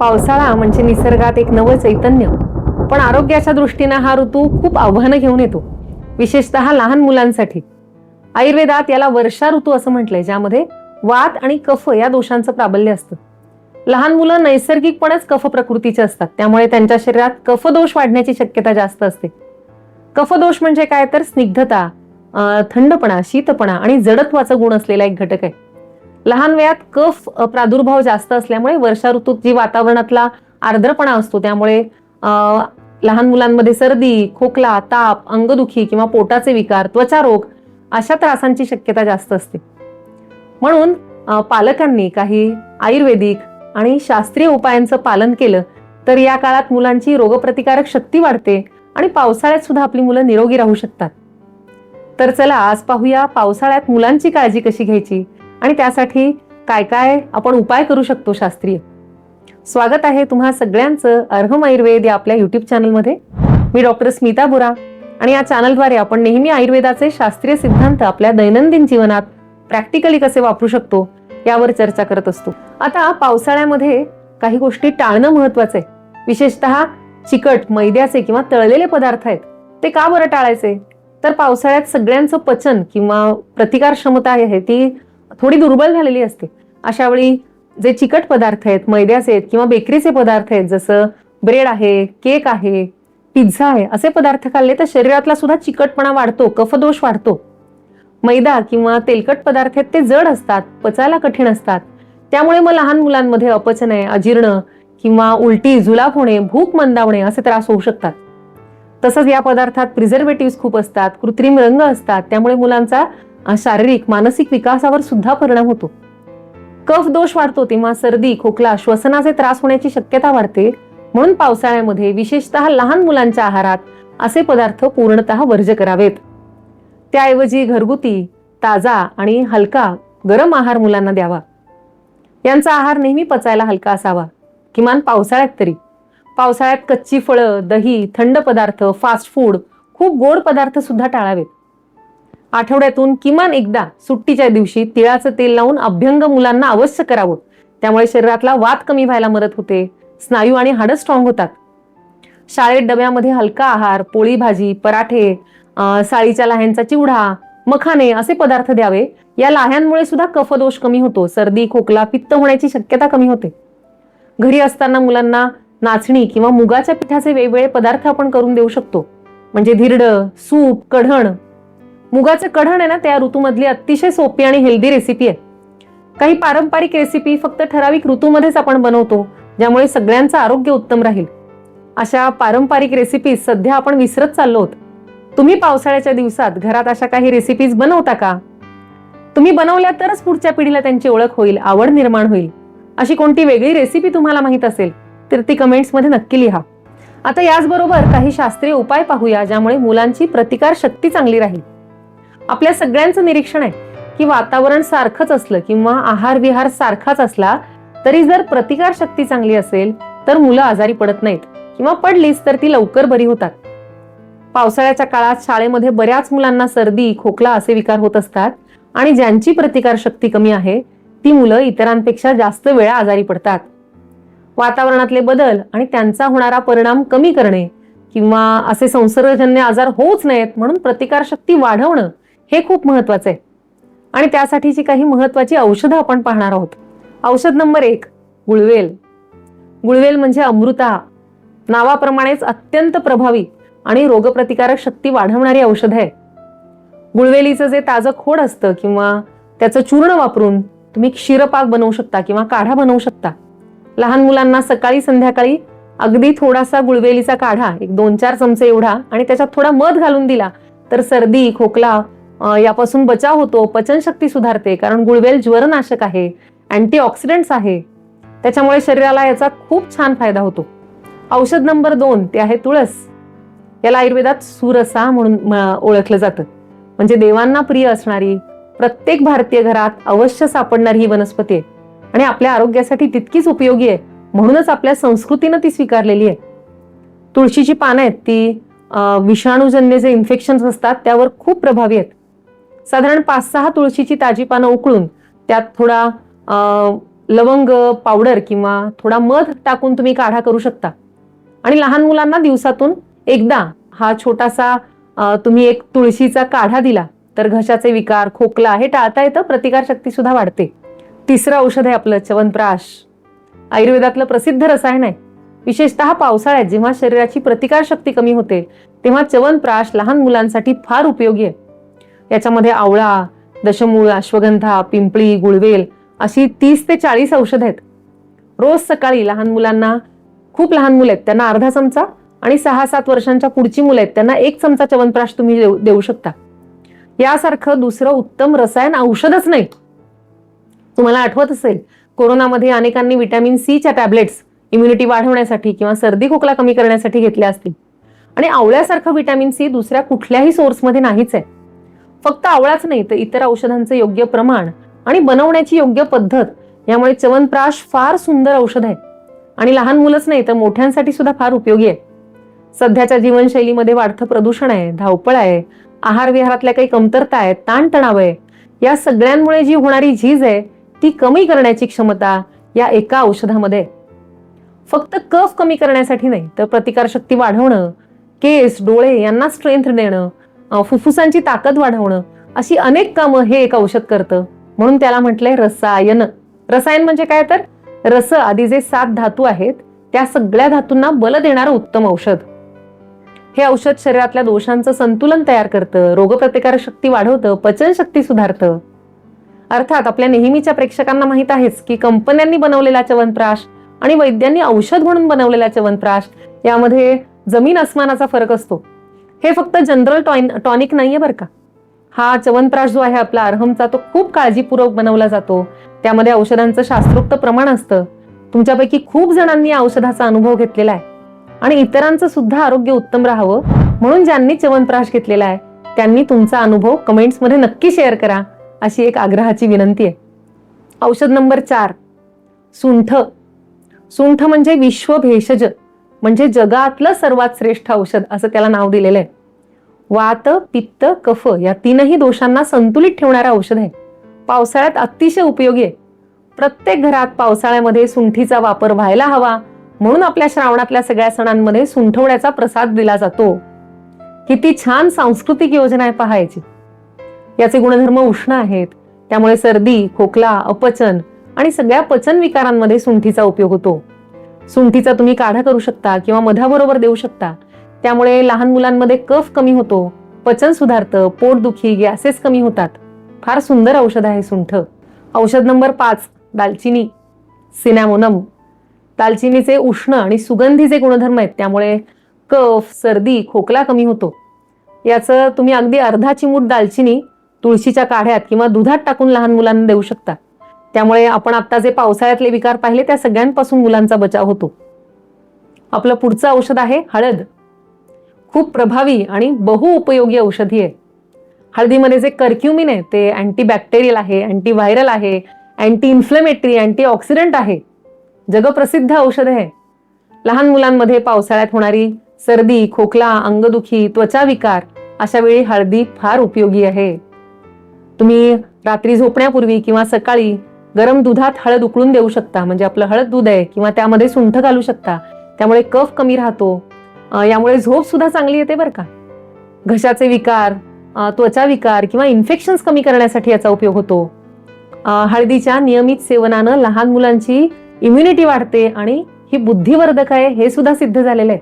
पावसाळा म्हणजे निसर्गात एक नवं चैतन्य. पण आरोग्याच्या दृष्टीनं हा ऋतू खूप आव्हानं घेऊन येतो विशेषतः लहान मुलांसाठी. आयुर्वेदात याला वर्षा ऋतू असं म्हटलंय ज्यामध्ये वात आणि कफ या दोषांचं प्राबल्य असतं. लहान मुलं नैसर्गिकपणेच कफ प्रकृतीचे असतात त्यामुळे त्यांच्या शरीरात कफदोष वाढण्याची शक्यता जास्त असते. कफदोष म्हणजे काय? तर स्निग्धता थंडपणा शीतपणा आणि जडत्वाचा गुण असलेला एक घटक आहे. लहान वयात कफ प्रादुर्भाव जास्त असल्यामुळे वर्षा ऋतूत जी वातावरणातला आर्द्रपणा असतो त्यामुळे लहान मुलांमध्ये सर्दी खोकला ताप अंगदुखी किंवा पोटाचे विकार त्वचा रोग अशा त्रासांची शक्यता जास्त असते. म्हणून पालकांनी काही आयुर्वेदिक आणि शास्त्रीय उपायांचं पालन केलं तर या काळात मुलांची रोगप्रतिकारक शक्ती वाढते आणि पावसाळ्यात सुद्धा आपली मुलं निरोगी राहू शकतात. तर चला आज पाहूया पावसाळ्यात मुलांची काळजी कशी घ्यायची? आणि त्यासाठी काय काय आपण उपाय करू शकतो शास्त्रीय? स्वागत आहे तुम्हा सगळ्यांचं अर्हम आयुर्वेद या आपल्या युट्यूब चॅनलमध्ये मी डॉक्टर स्मिता बुरा आणि या चॅनलद्वारे आपण नेहमी आयुर्वेदाचे शास्त्रीय सिद्धांत आपल्या दैनंदिन जीवनात प्रॅक्टिकली कसे वापरू शकतो यावर चर्चा करत असतो. आता पावसाळ्यामध्ये काही गोष्टी टाळणं महत्वाचं आहे. विशेषतः चिकट मैद्याचे किंवा तळलेले पदार्थ आहेत. ते का बरं टाळायचे? तर पावसाळ्यात सगळ्यांचं पचन किंवा प्रतिकार क्षमता आहे ती थोडी दुर्बल झालेली असते. अशा वेळी जे चिकट पदार्थ आहेत मैद्याचे आहेत किंवा बेकरीचे पदार्थ आहेत जसं ब्रेड आहे केक आहे पिझ्झा आहे असे पदार्थ खाल्ले तर शरीरातला सुद्धा चिकटपणा वाढतो कफदोष वाढतो. मैदा किंवा तेलकट पदार्थ आहेत ते जड असतात पचायला कठीण असतात. त्यामुळे मग लहान मुलांमध्ये अपचन आहे अजीर्ण किंवा उलटी जुलाब होणे भूक मंदावणे असे त्रास होऊ शकतात. तसंच या पदार्थात प्रिझर्वेटिव्ह खूप असतात कृत्रिम रंग असतात त्यामुळे मुलांचा शारीरिक मानसिक विकासावर सुद्धा परिणाम होतो. कफ दोष वाढतो तेव्हा सर्दी खोकला श्वसनाचे त्रास होण्याची शक्यता वाढते. म्हणून पावसाळ्यामध्ये विशेषतः लहान मुलांच्या आहारात असे पदार्थ पूर्णतः वर्ज करावेत. त्याऐवजी घरगुती ताजा आणि हलका गरम आहार मुलांना द्यावा. यांचा आहार नेहमी पचायला हलका असावा. किमान पावसाळ्यात तरी. पावसाळ्यात कच्ची फळं दही थंड पदार्थ फास्ट फूड खूप गोड पदार्थ सुद्धा टाळावेत. आठवड्यातून किमान एकदा सुट्टीच्या दिवशी तिळाचं तेल लावून अभ्यंग मुलांना अवश्य करावं. त्यामुळे शरीरातला वात कमी व्हायला मदत होते. स्नायू आणि हाडं स्ट्रॉंग होतात. शाळेत डब्यामध्ये हलका आहार पोळी भाजी पराठे साळीच्या लाह्यांचा चिवडा मखाने असे पदार्थ द्यावे. या लाह्यांमुळे सुद्धा कफदोष कमी होतो. सर्दी खोकला पित्त होण्याची शक्यता कमी होते. घरी असताना मुलांना नाचणी किंवा मुगाच्या पिठाचे वेगवेगळे पदार्थ आपण करून देऊ शकतो. म्हणजे धिरडं सूप कढण मुगाचं कढण आहे ना त्या ऋतूमधली अतिशय सोपी आणि हेल्दी रेसिपी आहे. काही पारंपरिक रेसिपी फक्त ठराविक ऋतूमध्येच आपण बनवतो ज्यामुळे सगळ्यांचं आरोग्य उत्तम राहील. अशा पारंपरिक रेसिपीज सध्या आपण विसरत चाललो आहोत. तुम्ही पावसाळ्याच्या दिवसात घरात अशा काही रेसिपीज बनवता का? तुम्ही बनवल्या तरच पुढच्या पिढीला त्यांची ओळख होईल आवड निर्माण होईल. अशी कोणती वेगळी रेसिपी तुम्हाला माहीत असेल तर ती कमेंट्समध्ये नक्की लिहा. आता याचबरोबर काही शास्त्रीय उपाय पाहूया ज्यामुळे मुलांची प्रतिकार शक्ती चांगली राहील. आपल्या सगळ्यांचं निरीक्षण आहे की वातावरण सारखंच असलं किंवा आहार विहार सारखाच असला तरी जर प्रतिकार शक्ती चांगली असेल तर मुलं आजारी पडत नाहीत किंवा पडलीच तर ती लवकर बरी होतात. पावसाळ्याच्या काळात शाळेमध्ये बऱ्याच मुलांना सर्दी खोकला असे विकार होत असतात आणि ज्यांची प्रतिकार शक्ती कमी आहे ती मुलं इतरांपेक्षा जास्त वेळा आजारी पडतात. वातावरणातले बदल आणि त्यांचा होणारा परिणाम कमी करणे किंवा असे संसर्गजन्य आजार होऊच नयेत म्हणून प्रतिकारशक्ती वाढवणं हे खूप महत्वाचं. आहे आणि त्यासाठीची काही महत्वाची औषधं आपण पाहणार आहोत. औषध नंबर एक गुळवेल. गुळवेल म्हणजे अमृता. नावाप्रमाणेच अत्यंत प्रभावी आणि रोगप्रतिकारक शक्ती वाढवणारी औषध आहे गुळवेलीचं जे ताजं खोड असतं किंवा त्याचं चूर्ण वापरून तुम्ही क्षीरपाक बनवू शकता किंवा काढा बनवू शकता. लहान मुलांना सकाळी संध्याकाळी अगदी थोडासा गुळवेलीचा काढा एक दोन चार चमचे एवढा आणि त्याच्यात थोडा मध घालून दिला तर सर्दी खोकला यापासून बचाव होतो पचनशक्ती सुधारते कारण गुळवेल ज्वरनाशक आहे अँटीऑक्सिडंट्स आहे. त्याच्यामुळे शरीराला याचा खूप छान फायदा होतो. औषध नंबर दोन ते आहे तुळस. याला आयुर्वेदात सुरसा म्हणून म- ओळखलं जातं. म्हणजे देवांना प्रिय असणारी प्रत्येक भारतीय घरात अवश्य सापडणारी ही वनस्पती आहे. आणि आपल्या आरोग्यासाठी तितकीच उपयोगी आहे म्हणूनच आपल्या संस्कृतीनं ती स्वीकारलेली आहे. तुळशीची पानं आहेत ती विषाणूजन्य जे इन्फेक्शन्स असतात त्यावर खूप प्रभावी आहेत. साधारण पाच सहा तुळशीची ताजी पानं उकळून त्यात थोडा लवंग पावडर किंवा थोडा मध टाकून तुम्ही काढा करू शकता. आणि लहान मुलांना दिवसातून एकदा हा छोटासा तुम्ही एक तुळशीचा काढा दिला तर घशाचे विकार खोकला हे टाळता येतं प्रतिकारशक्ती सुद्धा वाढते. तिसरं औषध आहे आपलं च्यवनप्राश. आयुर्वेदातलं प्रसिद्ध रसायन आहे. विशेषतः पावसाळ्यात जेव्हा शरीराची प्रतिकारशक्ती कमी होते तेव्हा चवनप्राश लहान मुलांसाठी फार उपयोगी आहे. याच्यामध्ये आवळा दशमूळ अश्वगंधा पिंपळी गुळवेल अशी तीस ते चाळीस औषध आहेत. रोज सकाळी लहान मुलांना खूप लहान मुलं आहेत त्यांना अर्धा चमचा आणि सहा सात वर्षांच्या पुढची मुलं आहेत त्यांना एक चमचा च्यवनप्राश तुम्ही देऊ देऊ शकता. यासारखं दुसरं उत्तम रसायन औषधच नाही. तुम्हाला आठवत असेल कोरोनामध्ये अनेकांनी व्हिटॅमिन सीच्या टॅबलेट्स इम्युनिटी वाढवण्यासाठी किंवा सर्दी खोकला कमी करण्यासाठी घेतल्या असतील. आणि आवळ्यासारखं व्हिटॅमिन सी दुसऱ्या कुठल्याही सोर्समध्ये नाहीच आहे. फक्त आवळाच नाही तर इतर औषधांचं योग्य प्रमाण आणि बनवण्याची योग्य पद्धत यामुळे चवनप्राश फार सुंदर औषध आहे. आणि लहान मुलंच नाही तर मोठ्यांसाठी सुद्धा फार उपयोगी आहे. सध्याच्या जीवनशैलीमध्ये वाढतं प्रदूषण आहे धावपळ आहे आहार विहारातल्या काही कमतरता आहेत ताणतणाव आहे. या सगळ्यांमुळे जी होणारी झीज आहे ती कमी करण्याची क्षमता या एका औषधामध्ये फक्त कफ कमी करण्यासाठी नाही तर प्रतिकारशक्ती वाढवणं केस डोळे यांना स्ट्रेंथ देणं फुफ्फुसांची ताकद वाढवणं अशी अनेक कामं हे एक औषध करतं. म्हणून त्याला म्हटलंय रसायन. रसायन म्हणजे काय तर? रस आदी जे सात धातू आहेत त्या सगळ्या धातूंना बल देणारं उत्तम औषध. हे औषध शरीरातल्या दोषांचं संतुलन तयार करतं रोगप्रतिकार शक्ती वाढवतं पचनशक्ती सुधारतं. अर्थात आपल्या नेहमीच्या प्रेक्षकांना माहीत आहेच की कंपन्यांनी बनवलेला चवनप्राश आणि वैद्यांनी औषध म्हणून बनवलेला चवनप्राश यामध्ये जमीन अस्मानाचा फरक असतो. हे फक्त जनरल टॉइन टॉनिक नाहीये बरं का. हा चवनप्राश जो आहे आपला अर्हमचा तो खूप काळजीपूर्वक बनवला जातो. त्यामध्ये औषधांचं शास्त्रोक्त प्रमाण असतं. तुमच्यापैकी खूप जणांनी औषधाचा अनुभव घेतलेला आहे. आणि इतरांचं सुद्धा आरोग्य उत्तम राहावं म्हणून ज्यांनी च्यवनप्राश घेतलेला आहे त्यांनी तुमचा अनुभव कमेंट्समध्ये नक्की शेअर करा अशी एक आग्रहाची विनंती आहे. औषध नंबर चार सुंठ. सुंठ म्हणजे विश्व भेषज. म्हणजे जगातलं सर्वात श्रेष्ठ औषध असं त्याला नाव दिलेलं आहे वात पित्त कफ या तीनही दोषांना संतुलित ठेवणारं औषध आहे. पावसाळ्यात अतिशय उपयोगी आहे. प्रत्येक घरात पावसाळ्यामध्ये सुंठीचा वापर व्हायला हवा म्हणून आपल्या श्रावणातल्या सगळ्या सणांमध्ये सुंठवण्याचा प्रसाद दिला जातो. किती छान सांस्कृतिक योजना आहे पहायची. याचे गुणधर्म उष्ण आहेत. त्यामुळे सर्दी खोकला अपचन आणि सगळ्या पचन विकारांमध्ये सुंठीचा उपयोग होतो. सुंठीचा तुम्ही काढा करू शकता किंवा मधाबरोबर देऊ शकता. त्यामुळे लहान मुलांमध्ये कफ कमी होतो पचन सुधारतं पोटदुखी गॅसेस कमी होतात. फार सुंदर औषध आहे सुंठ. औषध नंबर पाच दालचिनी. सिनॅमोनम. दालचिनीचे उष्ण आणि सुगंधी जे गुणधर्म आहेत त्यामुळे कफ सर्दी खोकला कमी होतो. याचं तुम्ही अगदी अर्धा चिमूट दालचिनी तुळशीच्या काढ्यात किंवा दुधात टाकून लहान मुलांना देऊ शकता. त्यामुळे आपण आता जे पावसाळ्यातले विकार पाहिले त्या सगळ्यांपासून मुलांचा बचाव होतो. आपलं पुढचं औषध आहे हळद. खूप प्रभावी आणि बहुउपयोगी औषधी आहे. हळदीमध्ये जे कर्क्युमिन आहे ते अँटीबॅक्टेरियल आहे अँटीव्हायरल आहे अँटी इन्फ्लेमेटरी अँटी ऑक्सिडंट आहे. जगप्रसिद्ध औषध आहे. लहान मुलांमध्ये पावसाळ्यात होणारी सर्दी खोकला अंगदुखी त्वचा विकार अशा वेळी हळदी फार उपयोगी आहे. तुम्ही रात्री झोपण्यापूर्वी किंवा सकाळी गरम दुधात हळद उकळून देऊ शकता. म्हणजे आपलं हळद दूध आहे किंवा त्यामध्ये सुंठ घालू शकता. त्यामुळे कफ कमी राहतो. यामुळे झोप सुद्धा चांगली येते बरं का. घशाचे विकार त्वचा विकार किंवा इन्फेक्शन्स कमी करण्यासाठी याचा उपयोग होतो. हळदीच्या नियमित सेवनानं लहान मुलांची इम्युनिटी वाढते आणि ही बुद्धिवर्धक आहे हे सुद्धा सिद्ध झालेलं आहे.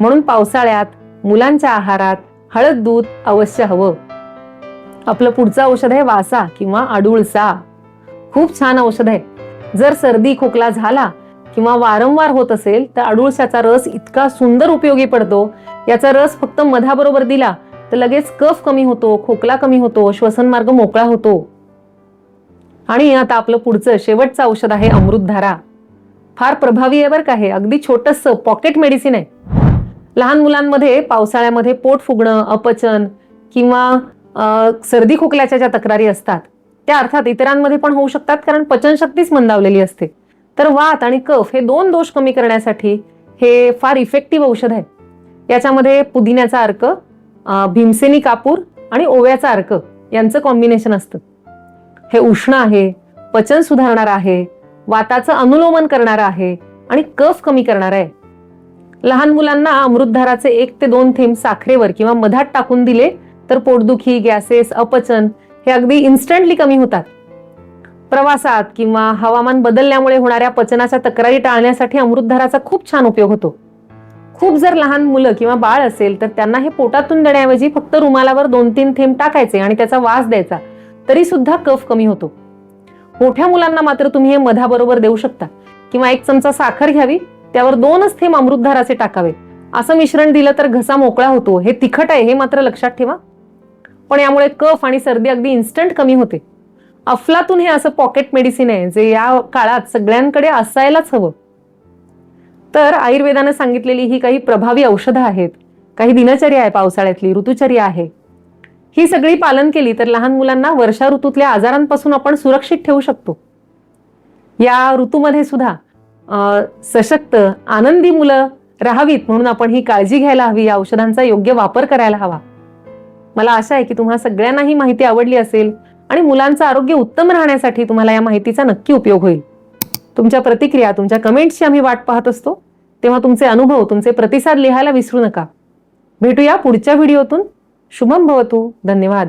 म्हणून पावसाळ्यात मुलांच्या आहारात हळद दूध अवश्य हवं. आपलं पुढचं औषध आहे वासा किंवा आडुळसा. खूप छान औषध आहे जर सर्दी खोकला झाला किंवा वारंवार होत असेल तर अडुळसाचा रस इतका सुंदर उपयोगी पडतो. याचा रस फक्त मधाबरोबर दिला तर लगेच कफ कमी होतो खोकला कमी होतो श्वसन मार्ग मोकळा होतो. आणि आता आपलं पुढचं शेवटचं औषध आहे अमृतधारा. फार प्रभावी आहे बरं का हे. अगदी छोटस पॉकेट मेडिसिन आहे. लहान मुलांमध्ये पावसाळ्यामध्ये पोट फुगणं अपचन किंवा सर्दी खोकल्याच्या ज्या तक्रारी असतात त्या अर्थात इतरांमध्ये पण होऊ शकतात कारण पचनशक्तीच मंदावलेली असते. तर वात आणि कफ हे दोन दोष कमी करण्यासाठी हे फार इफेक्टिव्ह औषध आहे याच्यामध्ये पुदिन्याचा अर्क भीमसेनी कापूर आणि ओव्याचा अर्क यांचं कॉम्बिनेशन असतं. हे उष्ण आहे पचन सुधारणार आहे वाताचं अनुलोमन करणार आहे आणि कफ कमी करणार आहे. लहान मुलांना अमृतधाराचे एक ते दोन थेंब साखरेवर किंवा मधात टाकून दिले तर पोटदुखी गॅसेस अपचन हे अगदी इन्स्टंटली कमी होतात. प्रवासात किंवा हवामान बदलल्यामुळे होणाऱ्या पचनाच्या तक्रारी टाळण्यासाठी अमृतधाराचा खूप छान उपयोग होतो. खूप जर लहान मुलं किंवा बाळ असेल तर त्यांना हे पोटातून देण्याऐवजी फक्त रुमालावर दोन तीन थेंब टाकायचे आणि त्याचा वास द्यायचा तरी सुद्धा कफ कमी होतो. मोठ्या मुलांना मात्र तुम्ही हे मधाबरोबर देऊ शकता. किंवा एक चमचा साखर घ्यावी त्यावर दोनच थेंब अमृतधाराचे टाकावे. असं मिश्रण दिलं तर घसा मोकळा होतो. हे तिखट आहे हे मात्र लक्षात ठेवा. पण यामुळे कफ आणि सर्दी अगदी इन्स्टंट कमी होते. अफलातून हे असं पॉकेट मेडिसिन आहे जे या काळात सगळ्यांकडे असायलाच हवं. तर आयुर्वेदानं सांगितलेली ही काही प्रभावी औषधं आहेत. काही दिनचर्या आहे पावसाळ्यातली ऋतुचर्या आहे. ही सगळी पालन केली तर लहान मुलांना वर्षा ऋतूतल्या आजारांपासून आपण सुरक्षित ठेवू शकतो. या ऋतूमध्ये सुद्धा सशक्त आनंदी मुलं राहावीत म्हणून आपण ही काळजी घ्यायला हवी. या औषधांचा योग्य वापर करायला हवा. मला आशा आहे की तुम्हा सगळ्यांना ही माहिती आवडली असेल आणि मुलांचं आरोग्य उत्तम राहण्यासाठी तुम्हाला या माहितीचा नक्की उपयोग होईल. तुमच्या प्रतिक्रिया तुमच्या कमेंट्सची आम्ही वाट पाहत असतो. तेव्हा तुमचे अनुभव तुमचे प्रतिसाद लिहायला विसरू नका. भेटूया पुढच्या व्हिडिओतून. शुभम भवतु. धन्यवाद.